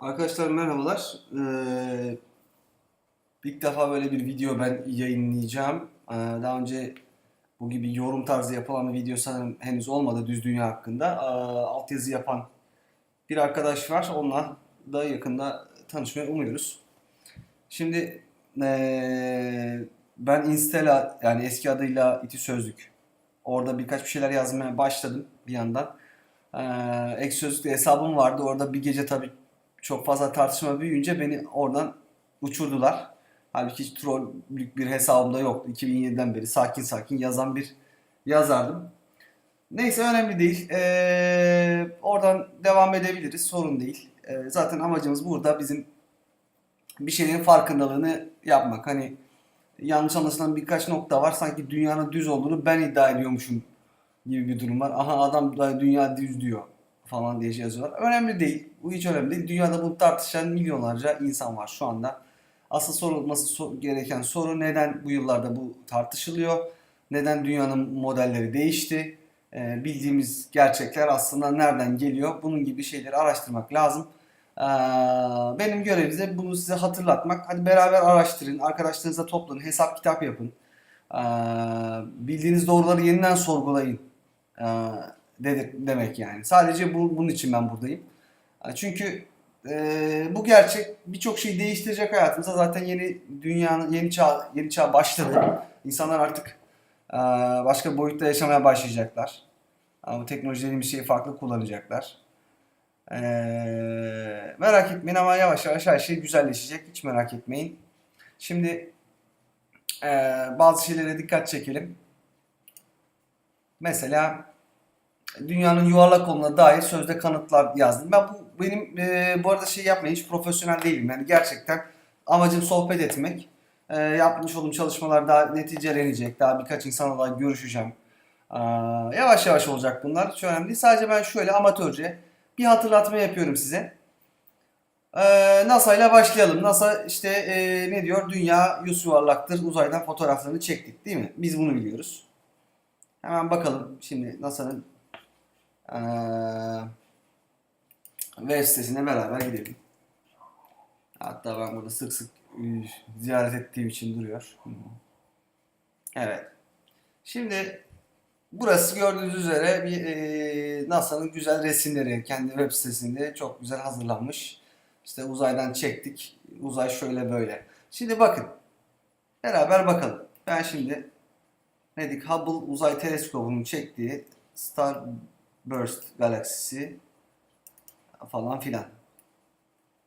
Arkadaşlar merhabalar. Ee, ilk defa böyle bir video ben yayınlayacağım. Ee, daha önce bu gibi yorum tarzı yapılan bir video sanırım henüz olmadı düz dünya hakkında. Ee, altyazı yapan bir arkadaş var. Onunla da yakında tanışmayı umuyoruz. Şimdi ee, ben Insta'la yani eski adıyla İti Sözlük. Orada birkaç bir şeyler yazmaya başladım bir yandan. Ee, Ek Sözlük'te hesabım vardı. Orada bir gece tabii çok fazla tartışma büyüyünce beni oradan uçurdular. Halbuki hiç trollük bir hesabımda yoktu. 2007'den beri sakin sakin yazan bir yazardım. Neyse önemli değil. Ee, oradan devam edebiliriz. Sorun değil. Ee, zaten amacımız burada bizim bir şeylerin farkındalığını yapmak. Hani yanlış anlaşılan birkaç nokta var. Sanki dünyanın düz olduğunu ben iddia ediyormuşum gibi bir durum var. Aha adam da dünya düz diyor falan diye şey yazıyorlar. Önemli değil. Bu hiç önemli değil. Dünyada bunu tartışan milyonlarca insan var şu anda. Asıl sorulması so- gereken soru neden bu yıllarda bu tartışılıyor? Neden dünyanın modelleri değişti? Ee, bildiğimiz gerçekler aslında nereden geliyor? Bunun gibi şeyleri araştırmak lazım. Ee, benim görevim de bunu size hatırlatmak. Hadi beraber araştırın, arkadaşlarınızla toplanın, hesap kitap yapın. Ee, bildiğiniz doğruları yeniden sorgulayın. Ee, dedik demek yani. Sadece bu, bunun için ben buradayım. Çünkü e, bu gerçek birçok şeyi değiştirecek hayatımıza. Zaten yeni dünyanın yeni çağ yeni çağ başladı. İnsanlar artık e, başka boyutta yaşamaya başlayacaklar. Ama bu teknolojilerin bir şeyi farklı kullanacaklar. Ee, merak etmeyin ama yavaş yavaş her şey güzelleşecek. Hiç merak etmeyin. Şimdi e, bazı şeylere dikkat çekelim. Mesela dünyanın yuvarlak olduğuna dair sözde kanıtlar yazdım. Ben bu benim e, bu arada şey yapmayın hiç profesyonel değilim. Yani gerçekten amacım sohbet etmek. E, yapmış olduğum çalışmalar daha neticelenecek. Daha birkaç insanla daha görüşeceğim. Aa, yavaş yavaş olacak bunlar. Hiç önemli değil. Sadece ben şöyle amatörce bir hatırlatma yapıyorum size. Ee, NASA ile başlayalım. NASA işte e, ne diyor? Dünya yüz yuvarlaktır. Uzaydan fotoğraflarını çektik değil mi? Biz bunu biliyoruz. Hemen bakalım şimdi NASA'nın eee, web sitesine beraber gidelim. Hatta ben burada sık sık e, ziyaret ettiğim için duruyor. Evet. Şimdi burası gördüğünüz üzere bir e, NASA'nın güzel resimleri kendi web sitesinde çok güzel hazırlanmış. İşte uzaydan çektik. Uzay şöyle böyle. Şimdi bakın. Beraber bakalım. Ben şimdi ne dedik? Hubble Uzay Teleskobu'nun çektiği Starburst galaksisi falan filan.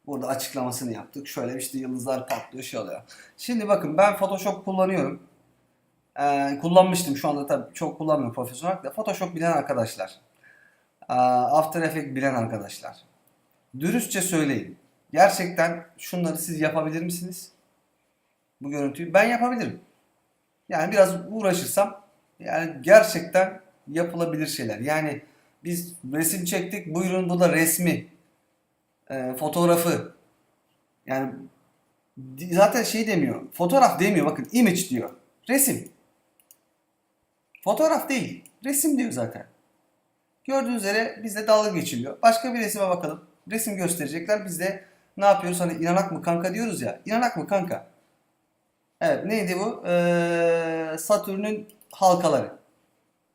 Burada açıklamasını yaptık. Şöyle işte yıldızlar patlıyor şey oluyor. Şimdi bakın ben Photoshop kullanıyorum. Ee, kullanmıştım şu anda tabii çok kullanmıyorum profesyonel olarak da. Photoshop bilen arkadaşlar. Ee, After Effects bilen arkadaşlar. Dürüstçe söyleyin. Gerçekten şunları siz yapabilir misiniz? Bu görüntüyü ben yapabilirim. Yani biraz uğraşırsam yani gerçekten yapılabilir şeyler. Yani biz resim çektik. Buyurun bu da resmi. Ee, fotoğrafı. Yani zaten şey demiyor. Fotoğraf demiyor. Bakın image diyor. Resim. Fotoğraf değil. Resim diyor zaten. Gördüğünüz üzere bizde dalga geçiliyor. Başka bir resime bakalım. Resim gösterecekler. Biz de ne yapıyoruz? Hani inanak mı kanka diyoruz ya. İnanak mı kanka? Evet neydi bu? Ee, Satürn'ün halkaları.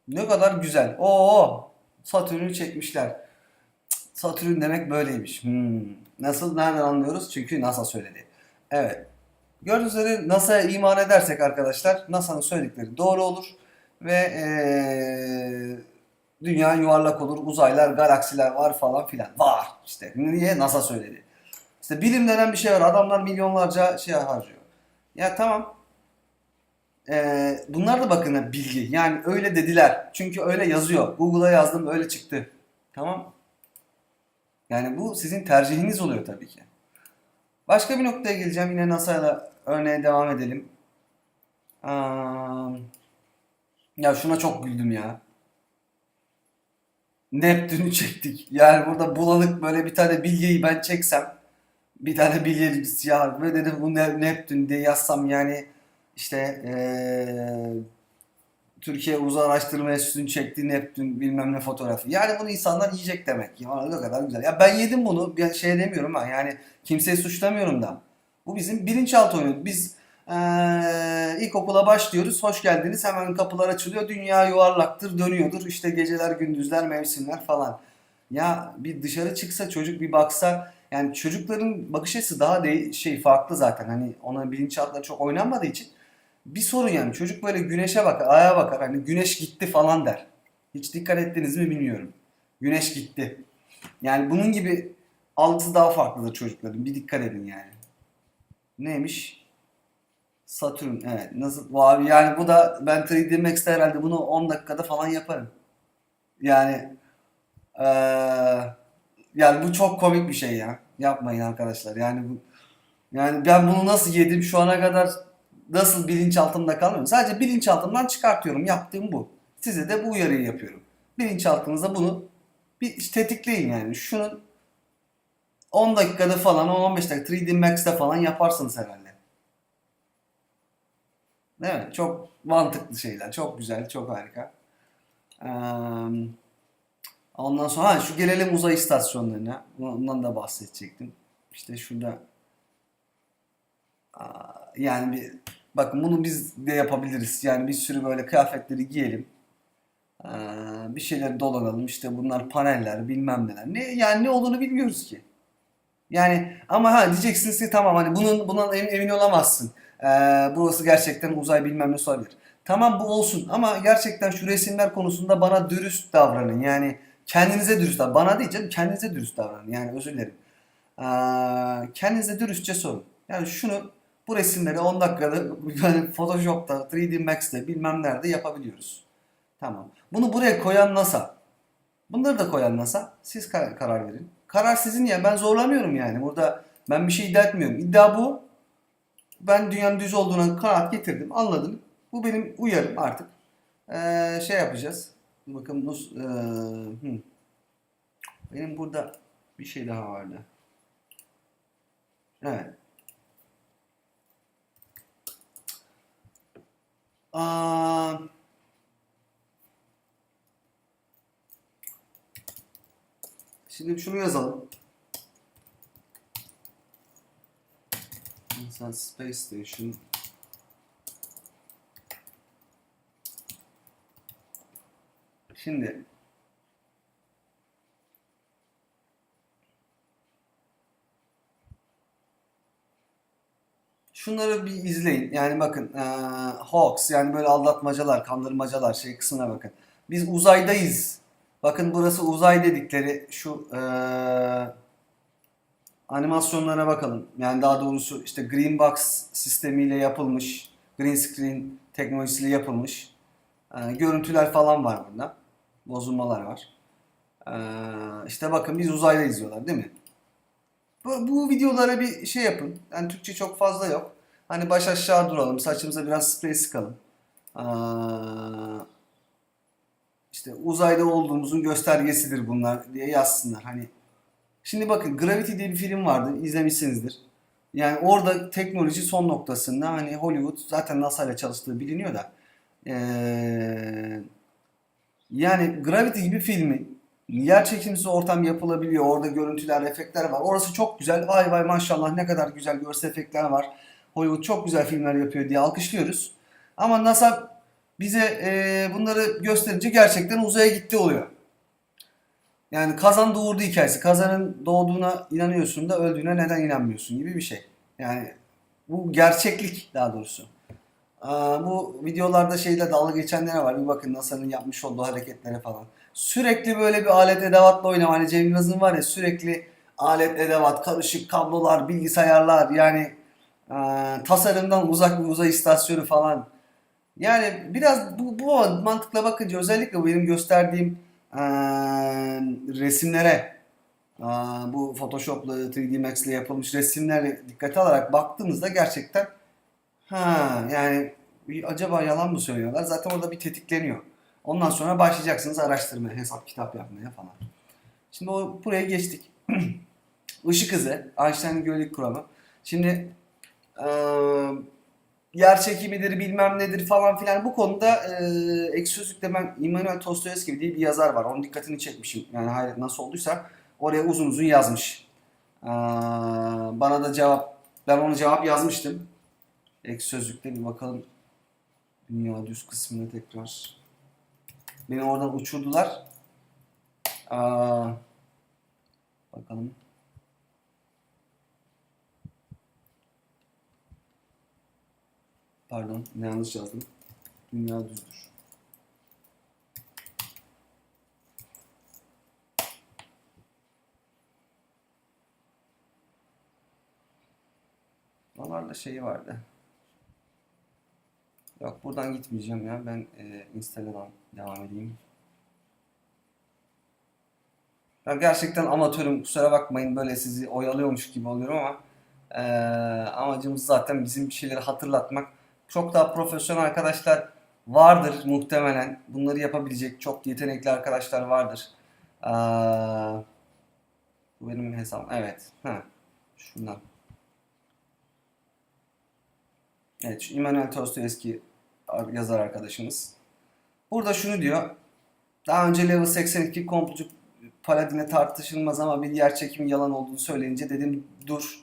Ne kadar güzel. Oo, Satürn'ü çekmişler. Satürn demek böyleymiş. Hmm. Nasıl? Nereden anlıyoruz? Çünkü NASA söyledi. Evet. Gördüğünüz üzere NASA'ya iman edersek arkadaşlar NASA'nın söyledikleri doğru olur ve ee, dünya yuvarlak olur, uzaylar, galaksiler var falan filan. Var işte. Niye? NASA söyledi. İşte bilim denen bir şey var. Adamlar milyonlarca şey harcıyor. Ya tamam. Ee, bunlar da bakın bilgi. Yani öyle dediler. Çünkü öyle yazıyor. Google'a yazdım öyle çıktı. Tamam. Yani bu sizin tercihiniz oluyor tabii ki. Başka bir noktaya geleceğim. Yine NASA'yla örneğe devam edelim. Aa, ya şuna çok güldüm ya. Neptün'ü çektik. Yani burada bulanık böyle bir tane bilyeyi ben çeksem bir tane bilye siyah ve dedim bu ne, Neptün diye yazsam yani işte eee, Türkiye Uzay Araştırma Enstitüsü'nün çektiği Neptün bilmem ne fotoğrafı. Yani bunu insanlar yiyecek demek. Ya ne kadar güzel. Ya ben yedim bunu. Bir şey demiyorum ha. Yani kimseyi suçlamıyorum da. Bu bizim bilinçaltı oyunu. Biz eee ilkokula başlıyoruz. Hoş geldiniz. Hemen kapılar açılıyor. Dünya yuvarlaktır, dönüyordur. İşte geceler, gündüzler, mevsimler falan. Ya bir dışarı çıksa çocuk bir baksa yani çocukların bakış açısı daha de şey farklı zaten. Hani ona bilinçaltları çok oynanmadığı için bir sorun yani. Çocuk böyle güneşe bakar, aya bakar. Hani güneş gitti falan der. Hiç dikkat ettiniz mi bilmiyorum. Güneş gitti. Yani bunun gibi algısı daha farklıdır çocukların. Bir dikkat edin yani. Neymiş? Satürn. Evet. Nasıl? Abi yani bu da ben 3D Max'te herhalde bunu 10 dakikada falan yaparım. Yani eee, yani bu çok komik bir şey ya. Yapmayın arkadaşlar. Yani bu yani ben bunu nasıl yedim şu ana kadar nasıl bilinçaltımda kalmıyor. Sadece bilinçaltımdan çıkartıyorum. Yaptığım bu. Size de bu uyarıyı yapıyorum. Bilinçaltınızda bunu bir tetikleyin yani. Şunun 10 dakikada falan 15 dakika 3D Max'te falan yaparsınız herhalde. Değil mi? Çok mantıklı şeyler. Çok güzel, çok harika. Ondan sonra ha, şu gelelim uzay istasyonlarına. Ondan da bahsedecektim. İşte şurada yani bir bakın bunu biz de yapabiliriz. Yani bir sürü böyle kıyafetleri giyelim. Eee, bir şeyler dolanalım. İşte bunlar paneller, bilmem neler. Ne yani ne olduğunu bilmiyoruz ki. Yani ama ha diyeceksiniz ki tamam hani bunun bundan emin, emin olamazsın. Ee, burası gerçekten uzay bilmem ne olabilir. Tamam bu olsun ama gerçekten şu resimler konusunda bana dürüst davranın. Yani kendinize dürüst davranın. Bana değil canım kendinize dürüst davranın. Yani özür dilerim. Ee, kendinize dürüstçe sorun. Yani şunu bu resimleri 10 dakikada yani Photoshop'ta, 3D Max'te bilmem nerede yapabiliyoruz. Tamam. Bunu buraya koyan NASA. Bunları da koyan NASA. Siz kar- karar verin. Karar sizin ya. Ben zorlamıyorum yani. Burada ben bir şey iddia etmiyorum. İddia bu. Ben dünyanın düz olduğuna kanaat getirdim. Anladım. Bu benim uyarım artık. Ee, şey yapacağız. Bakın bu ee, hı. benim burada bir şey daha vardı. Evet. Aa, şimdi şunu yazalım. Mesela Space Station Şimdi şunları bir izleyin. Yani bakın eee hoax yani böyle aldatmacalar, kandırmacalar şey kısmına bakın. Biz uzaydayız. Bakın burası uzay dedikleri şu eee animasyonlara bakalım. Yani daha doğrusu işte Green Box sistemiyle yapılmış, green screen teknolojisiyle yapılmış e, görüntüler falan var burada. Bozulmalar var. E, işte bakın biz uzayda izliyorlar değil mi? Bu, bu videolara bir şey yapın. Yani Türkçe çok fazla yok. Hani baş aşağı duralım, saçımıza biraz sprey sıkalım. E, işte uzayda olduğumuzun göstergesidir bunlar diye yazsınlar. Hani Şimdi bakın Gravity diye bir film vardı. izlemişsinizdir. Yani orada teknoloji son noktasında hani Hollywood zaten NASA ile çalıştığı biliniyor da ee, yani Gravity gibi filmi yer çekimsiz ortam yapılabiliyor. Orada görüntüler, efektler var. Orası çok güzel. Vay vay maşallah ne kadar güzel görsel efektler var. Hollywood çok güzel filmler yapıyor diye alkışlıyoruz. Ama NASA bize ee, bunları gösterince gerçekten uzaya gitti oluyor. Yani kazan doğurdu hikayesi. Kazanın doğduğuna inanıyorsun da öldüğüne neden inanmıyorsun gibi bir şey. Yani bu gerçeklik daha doğrusu. Aa, bu videolarda şeyle dalga geçenlere var. Bir bakın NASA'nın yapmış olduğu hareketlere falan. Sürekli böyle bir alet edevatla oynama. Hani Cem Yılmaz'ın var ya sürekli alet edevat, karışık kablolar, bilgisayarlar yani e, tasarımdan uzak bir uzay istasyonu falan. Yani biraz bu, bu mantıkla bakınca özellikle benim gösterdiğim e, resimlere e, bu Photoshop'la 3D Max'le yapılmış resimlere dikkate alarak baktığınızda gerçekten ha yani acaba yalan mı söylüyorlar? Zaten orada bir tetikleniyor. Ondan sonra başlayacaksınız araştırmaya, hesap kitap yapmaya falan. Şimdi o buraya geçtik. Işık hızı, Einstein'ın gölgelik kuramı. Şimdi e, yer çekimidir bilmem nedir falan filan bu konuda e, ek ben Immanuel Dostoyevski diye bir yazar var. Onun dikkatini çekmişim. Yani hayret nasıl olduysa oraya uzun uzun yazmış. Aa, bana da cevap ben ona cevap yazmıştım. Ek sözlükte bir bakalım. Dünya düz kısmına tekrar. Beni oradan uçurdular. Aa, bakalım. Pardon, yanlış yazdım. Dünya düzdür. Onlarla şeyi vardı. Yok buradan gitmeyeceğim ya. Ben e, Instagram'dan devam edeyim. Ben gerçekten amatörüm. Kusura bakmayın böyle sizi oyalıyormuş gibi oluyorum ama e, amacımız zaten bizim bir şeyleri hatırlatmak. Çok daha profesyonel arkadaşlar vardır muhtemelen. Bunları yapabilecek çok yetenekli arkadaşlar vardır. Aa, bu benim hesabım. Evet. Ha, şundan. Evet, şu Immanuel Dostoyevski yazar arkadaşımız. Burada şunu diyor. Daha önce Level 82 komplocu Paladin'e tartışılmaz ama bir yer çekimi yalan olduğunu söyleyince dedim dur.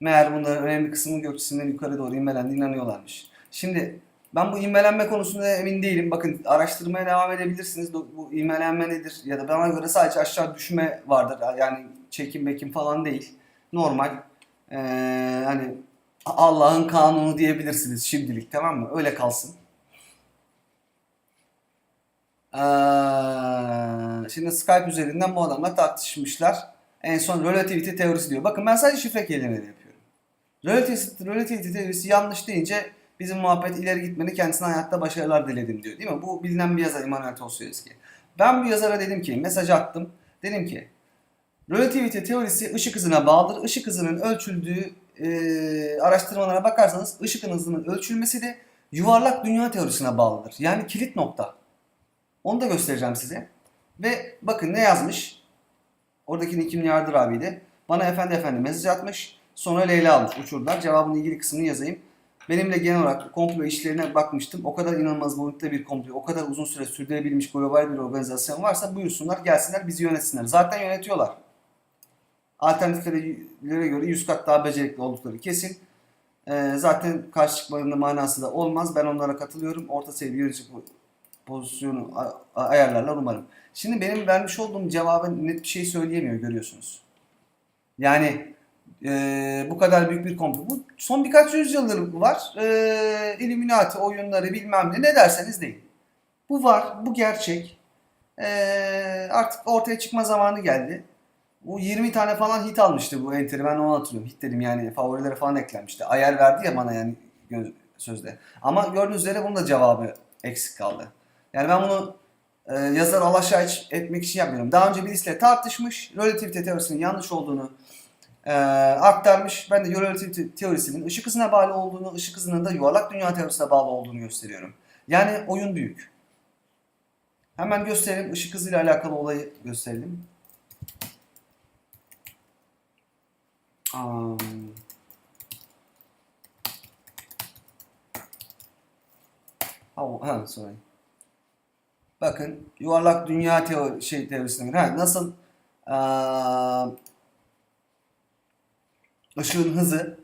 Meğer bunların önemli kısmının gökyüzünden yukarı doğru inmelendiğine inanıyorlarmış. Şimdi ben bu inmelenme konusunda emin değilim. Bakın araştırmaya devam edebilirsiniz. Bu inmelenme nedir? Ya da bana göre sadece aşağı düşme vardır. Yani çekim mekim falan değil. Normal. Ee, hani Allah'ın kanunu diyebilirsiniz şimdilik tamam mı? Öyle kalsın. Ee, şimdi Skype üzerinden bu adamla tartışmışlar. En son relativity teorisi diyor. Bakın ben sadece şifre kelimeleri yapıyorum. Relativity, relativity teorisi yanlış deyince bizim muhabbet ileri gitmeni kendisine hayatta başarılar diledim diyor. Değil mi? Bu bilinen bir yazar Immanuel Dostoyevski. Ben bu yazara dedim ki, mesaj attım. Dedim ki, relativity teorisi ışık hızına bağlıdır. Işık hızının ölçüldüğü e, araştırmalara bakarsanız ışık hızının ölçülmesi de yuvarlak dünya teorisine bağlıdır. Yani kilit nokta. Onu da göstereceğim size. Ve bakın ne yazmış? Oradaki Nikim Yardır abiydi. Bana efendi efendi mesaj atmış. Sonra Leyla almış. Uçurdular. Cevabının ilgili kısmını yazayım. Benimle genel olarak komplo işlerine bakmıştım. O kadar inanılmaz boyutta bir komplo, o kadar uzun süre sürdürebilmiş global bir organizasyon varsa buyursunlar gelsinler bizi yönetsinler. Zaten yönetiyorlar. Alternatiflere göre 100 kat daha becerikli oldukları kesin. Ee, zaten karşı çıkmalarında manası da olmaz. Ben onlara katılıyorum. Orta seviye yönetici pozisyonu ayarlarlar umarım. Şimdi benim vermiş olduğum cevaba net bir şey söyleyemiyor görüyorsunuz. Yani e, bu kadar büyük bir komplo. Bu son birkaç yüzyıldır var. E, Illuminati oyunları bilmem ne ne derseniz deyin. Bu var, bu gerçek. E, artık ortaya çıkma zamanı geldi. Bu 20 tane falan hit almıştı bu enteri. Ben onu hatırlıyorum. Hit dedim yani favorilere falan eklenmişti. Ayar verdi ya bana yani sözde. Ama gördüğünüz üzere bunun da cevabı eksik kaldı. Yani ben bunu e, yazar alaşağı etmek için yapmıyorum. Daha önce birisiyle tartışmış. Relativite teorisinin yanlış olduğunu e, aktarmış. Ben de relativite teorisinin ışık hızına bağlı olduğunu, ışık hızının da yuvarlak dünya teorisine bağlı olduğunu gösteriyorum. Yani oyun büyük. Hemen gösterelim. Işık hızıyla alakalı olayı gösterelim. Um, oh, ha, sorry. Bakın yuvarlak dünya teo şey teorisine göre ha, nasıl aa, ışığın hızı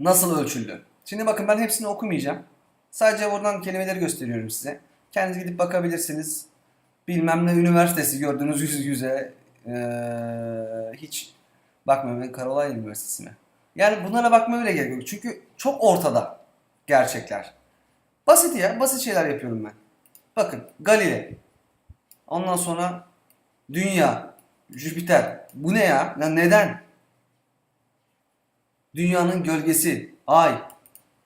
nasıl ölçüldü? Şimdi bakın ben hepsini okumayacağım. Sadece buradan kelimeleri gösteriyorum size. Kendiniz gidip bakabilirsiniz. Bilmem ne üniversitesi gördüğünüz yüz yüze eee, hiç bakmıyorum. Caroline Üniversitesi mi? Yani bunlara bakma öyle gerek yok. Çünkü çok ortada gerçekler. Basit ya. Basit şeyler yapıyorum ben. Bakın Galile. Ondan sonra Dünya, Jüpiter. Bu ne ya? ya neden? Dünyanın gölgesi, Ay.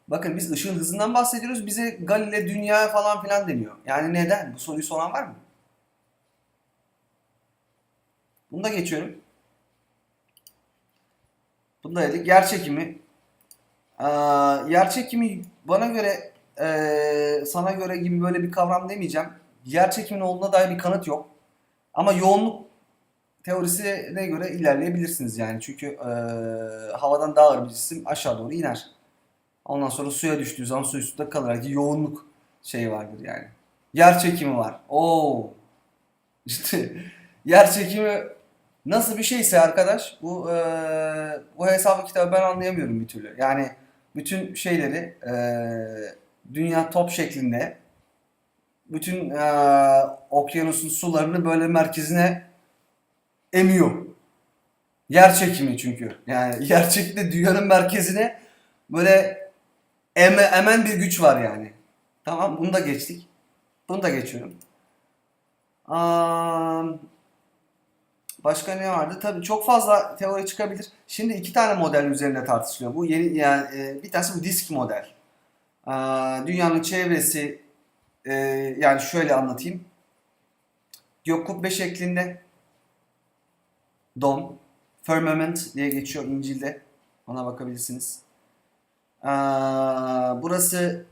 Bakın biz ışığın hızından bahsediyoruz. Bize Galile, Dünya falan filan deniyor. Yani neden? Bu soruyu soran var mı? Bunu da geçiyorum. Bunu da dedik. Yer çekimi. Ee, yer çekimi bana göre ee, sana göre gibi böyle bir kavram demeyeceğim. Yer çekiminin olduğuna dair bir kanıt yok. Ama yoğunluk teorisine göre ilerleyebilirsiniz yani. Çünkü ee, havadan daha ağır bir cisim aşağı doğru iner. Ondan sonra suya düştüğü zaman su üstünde kalarak yoğunluk şeyi vardır yani. Yer çekimi var. Oo. İşte yer çekimi nasıl bir şeyse arkadaş bu eee, bu hesabı kitabı ben anlayamıyorum bir türlü. Yani bütün şeyleri eee, dünya top şeklinde bütün eee, okyanusun sularını böyle merkezine emiyor. Yer çekimi çünkü. Yani yer çekimi dünyanın merkezine böyle eme, emen bir güç var yani. Tamam bunu da geçtik. Bunu da geçiyorum. Am, başka ne vardı? Tabii çok fazla teori çıkabilir. Şimdi iki tane model üzerine tartışılıyor. Bu yeni yani e, bir tanesi bu disk model. Aa, dünyanın çevresi e, yani şöyle anlatayım. Gök kubbe şeklinde dom, firmament diye geçiyor İncil'de. Ona bakabilirsiniz. Aa, burası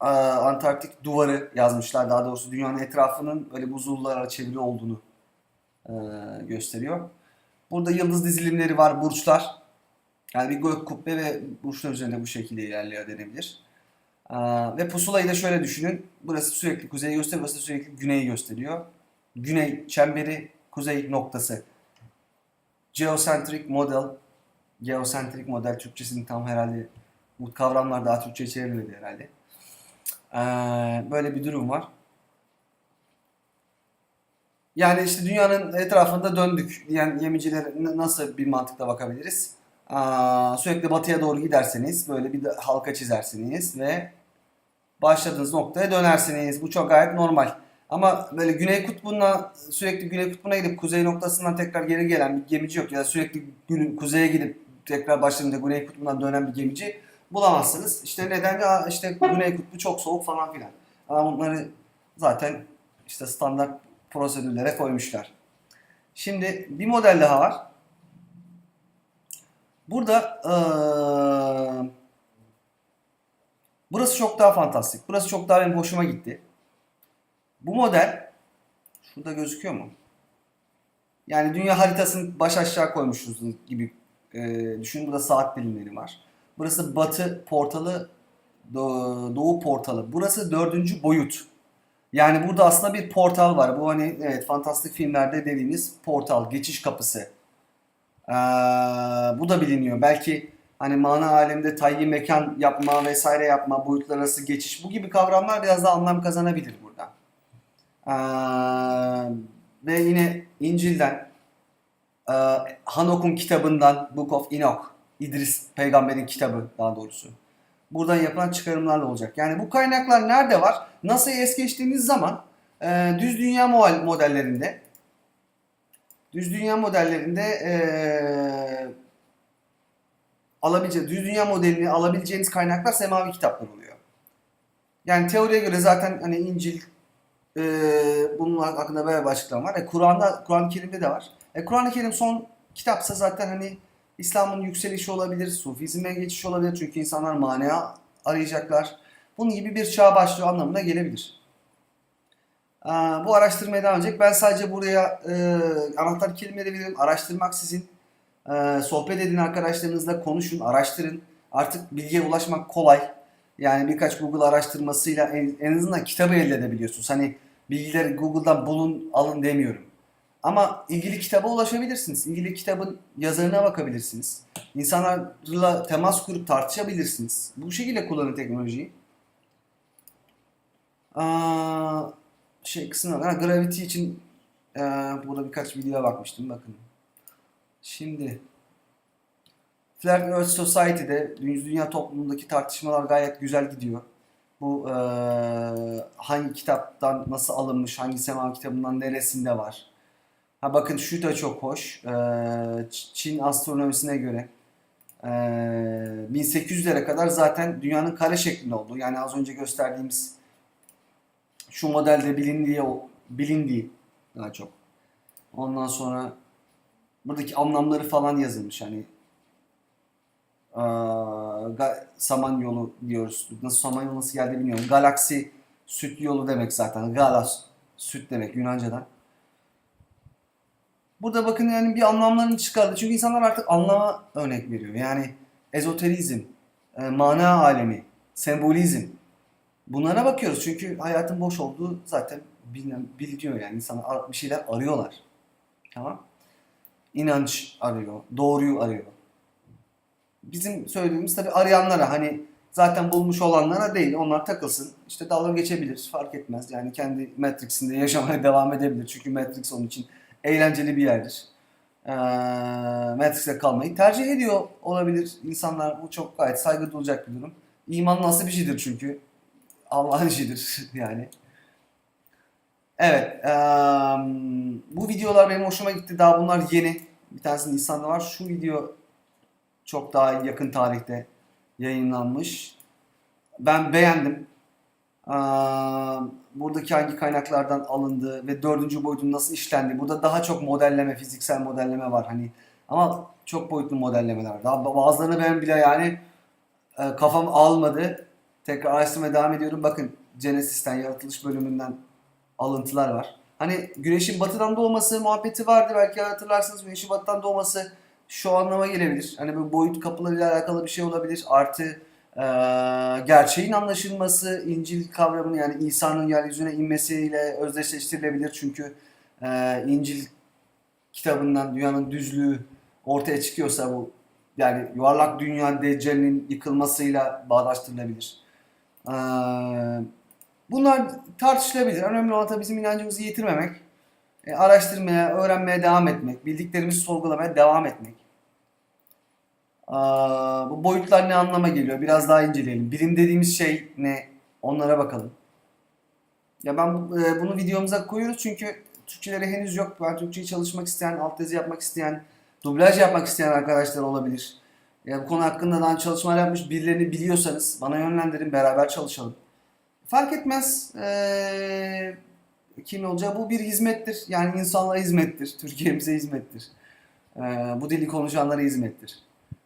aa, Antarktik duvarı yazmışlar. Daha doğrusu dünyanın etrafının böyle buzullara çeviri olduğunu e, gösteriyor. Burada yıldız dizilimleri var, burçlar. Yani bir gök kubbe ve burçlar üzerinde bu şekilde ilerliyor denebilir. Aa, ve pusulayı da şöyle düşünün. Burası sürekli kuzeyi gösteriyor, burası sürekli güneyi gösteriyor. Güney çemberi, kuzey noktası. Geocentric model. Geocentric model Türkçesini tam herhalde bu kavramlar daha Türkçe çevrilmedi herhalde. Ee, böyle bir durum var. Yani işte dünyanın etrafında döndük diyen gemiciler n- nasıl bir mantıkla bakabiliriz? Aa, sürekli batıya doğru giderseniz böyle bir halka çizersiniz ve başladığınız noktaya dönersiniz. Bu çok gayet normal. Ama böyle güney kutbuna sürekli güney kutbuna gidip kuzey noktasından tekrar geri gelen bir gemici yok. Ya da sürekli gün, kuzeye gidip tekrar başladığında güney kutbundan dönen bir gemici bulamazsınız. İşte neden? Ya işte güney kutbu çok soğuk falan filan. Ama bunları zaten işte standart prosedürlere koymuşlar. Şimdi bir model daha var. Burada eee, burası çok daha fantastik. Burası çok daha benim hoşuma gitti. Bu model şurada gözüküyor mu? Yani dünya haritasını baş aşağı koymuşuz gibi e, düşünün. Burada saat dilimleri var. Burası batı portalı, doğu portalı. Burası dördüncü boyut. Yani burada aslında bir portal var. Bu hani evet fantastik filmlerde dediğimiz portal, geçiş kapısı. Ee, bu da biliniyor. Belki hani mana alemde tayyi mekan yapma vesaire yapma, boyutlar arası geçiş bu gibi kavramlar biraz daha anlam kazanabilir burada. Ee, ve yine İncil'den e, Hanok'un kitabından Book of Enoch, İdris peygamberin kitabı daha doğrusu. Buradan yapılan çıkarımlarla olacak. Yani bu kaynaklar nerede var? NASA'yı es geçtiğiniz zaman e, düz dünya mo- modellerinde düz dünya modellerinde e, alabileceğiniz, düz dünya modelini alabileceğiniz kaynaklar semavi kitaplar oluyor. Yani teoriye göre zaten hani İncil e, bunun hakkında böyle bir açıklama var. E, Kur'an'da, Kur'an-ı Kerim'de de var. E, Kur'an-ı Kerim son kitapsa zaten hani İslam'ın yükselişi olabilir, Sufizme geçiş olabilir. Çünkü insanlar mana arayacaklar. Bunun gibi bir çağ başlıyor anlamına gelebilir. Aa, bu araştırmaya devam edecek. Ben sadece buraya e, anahtar kelimeleri veririm. Araştırmak sizin. E, sohbet edin arkadaşlarınızla, konuşun, araştırın. Artık bilgiye ulaşmak kolay. Yani birkaç Google araştırmasıyla en, en azından kitabı elde edebiliyorsunuz. Hani bilgileri Google'dan bulun, alın demiyorum. Ama ilgili kitaba ulaşabilirsiniz. İlgili kitabın yazarına bakabilirsiniz. İnsanlarla temas kurup tartışabilirsiniz. Bu şekilde kullanın teknolojiyi. Aa, şey kısmına ha, Gravity için e, burada birkaç videoya bakmıştım bakın. Şimdi Flat Earth Society'de dünya, toplumundaki tartışmalar gayet güzel gidiyor. Bu e, hangi kitaptan nasıl alınmış, hangi sema kitabından neresinde var. Ha bakın şu da çok hoş. E, Ç- Çin astronomisine göre e, 1800'lere kadar zaten dünyanın kare şeklinde olduğu. Yani az önce gösterdiğimiz şu modelde bilindiği bilindiği daha çok. Ondan sonra buradaki anlamları falan yazılmış hani Aa, ga- Samanyolu diyoruz. Nasıl Samanyolu nasıl geldi bilmiyorum. Galaksi süt yolu demek zaten. Galas süt demek Yunanca'dan. Burada bakın yani bir anlamlarını çıkardı. Çünkü insanlar artık anlama örnek veriyor. Yani ezoterizm, e, mana alemi, sembolizm. Bunlara bakıyoruz çünkü hayatın boş olduğu zaten bilinen, biliniyor yani insanlar ar- bir şeyler arıyorlar. Tamam. İnanç arıyor, doğruyu arıyor. Bizim söylediğimiz tabii arayanlara hani zaten bulmuş olanlara değil onlar takılsın. İşte dalga geçebilir fark etmez. Yani kendi Matrix'inde yaşamaya devam edebilir. Çünkü Matrix onun için eğlenceli bir yerdir. Ee, Matrix'te kalmayı tercih ediyor olabilir insanlar. Bu çok gayet saygı duyulacak bir durum. İman nasıl bir şeydir çünkü. Allah'ın işidir yani. Evet. eee, bu videolar benim hoşuma gitti. Daha bunlar yeni. Bir tanesi Nisan'da var. Şu video çok daha yakın tarihte yayınlanmış. Ben beğendim. Buradaki hangi kaynaklardan alındığı ve dördüncü boyutun nasıl işlendiği. Burada daha çok modelleme, fiziksel modelleme var. Hani ama çok boyutlu modellemeler. Daha bazılarını ben bile yani e, kafam almadı. Tekrar araştırmaya devam ediyorum. Bakın Genesis'ten, yaratılış bölümünden alıntılar var. Hani güneşin batıdan doğması muhabbeti vardı. Belki hatırlarsınız güneşin batıdan doğması şu anlama gelebilir. Hani bu boyut kapılarıyla alakalı bir şey olabilir. Artı e, gerçeğin anlaşılması, İncil kavramını yani İsa'nın yeryüzüne inmesiyle özdeşleştirilebilir. Çünkü e, İncil kitabından dünyanın düzlüğü ortaya çıkıyorsa bu yani yuvarlak dünya Deccal'in yıkılmasıyla bağdaştırılabilir. Ee, bunlar tartışılabilir. Önemli olan tabii bizim inancımızı yitirmemek. E, araştırmaya, öğrenmeye devam etmek. Bildiklerimizi sorgulamaya devam etmek. Bu boyutlar ne anlama geliyor? Biraz daha inceleyelim. Bilim dediğimiz şey ne? Onlara bakalım. Ya ben e, bunu videomuza koyuyoruz çünkü Türkçeleri henüz yok. Ben Türkçeyi çalışmak isteyen, altyazı yapmak isteyen, dublaj yapmak isteyen arkadaşlar olabilir. Ya bu konu hakkında daha çalışmalar yapmış birilerini biliyorsanız bana yönlendirin beraber çalışalım. Fark etmez eee kim olacağı bu bir hizmettir. Yani insanlığa hizmettir. Türkiye'mize hizmettir. Eee, bu dili konuşanlara hizmettir.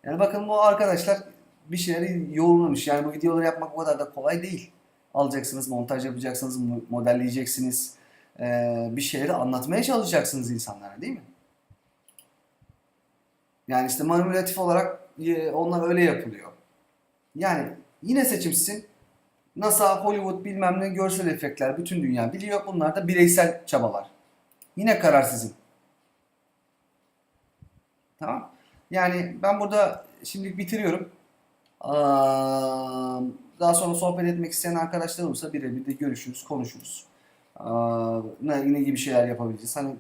Yani bakın bu arkadaşlar bir şeyleri yoğurlamış. Yani bu videoları yapmak o kadar da kolay değil. Alacaksınız, montaj yapacaksınız, mo- modelleyeceksiniz. Eee, bir şeyleri anlatmaya çalışacaksınız insanlara değil mi? Yani işte manipülatif olarak e, onlar öyle yapılıyor. Yani yine seçimsin. NASA, Hollywood bilmem ne görsel efektler bütün dünya biliyor. Bunlar da bireysel çabalar. Yine karar sizin. Tamam. Yani ben burada şimdilik bitiriyorum. Daha sonra sohbet etmek isteyen arkadaşlar olursa birebir de görüşürüz, konuşuruz. Ne, ne gibi şeyler yapabileceğiz. Hani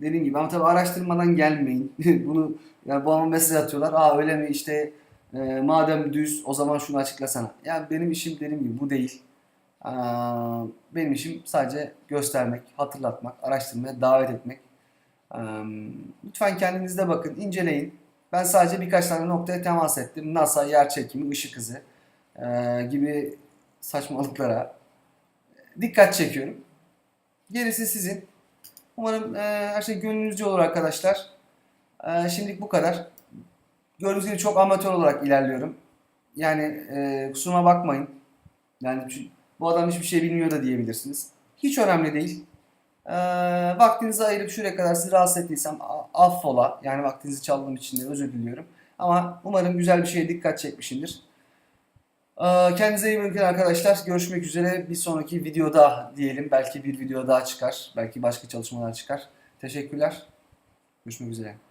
dediğim gibi ama tabii araştırmadan gelmeyin. Bunu yani bana mesaj atıyorlar. Aa öyle mi işte e, madem düz o zaman şunu açıklasana. Yani benim işim dediğim gibi bu değil. Benim işim sadece göstermek, hatırlatmak, araştırmaya davet etmek. Lütfen kendinizde bakın, inceleyin. Ben sadece birkaç tane noktaya temas ettim. NASA, yer çekimi, ışık hızı gibi saçmalıklara dikkat çekiyorum. Gerisi sizin. Umarım her şey gönlünüzce olur arkadaşlar. Şimdilik bu kadar. Gördüğünüz gibi çok amatör olarak ilerliyorum. Yani kusuruma bakmayın. Yani bu adam hiçbir şey bilmiyor da diyebilirsiniz. Hiç önemli değil. E, vaktinizi ayırıp şuraya kadar sizi rahatsız ettiysem affola. Yani vaktinizi çaldığım için de özür diliyorum. Ama umarım güzel bir şeye dikkat çekmişimdir. Ee, Kendinize iyi bakın arkadaşlar. Görüşmek üzere bir sonraki videoda diyelim. Belki bir video daha çıkar. Belki başka çalışmalar çıkar. Teşekkürler. Görüşmek üzere.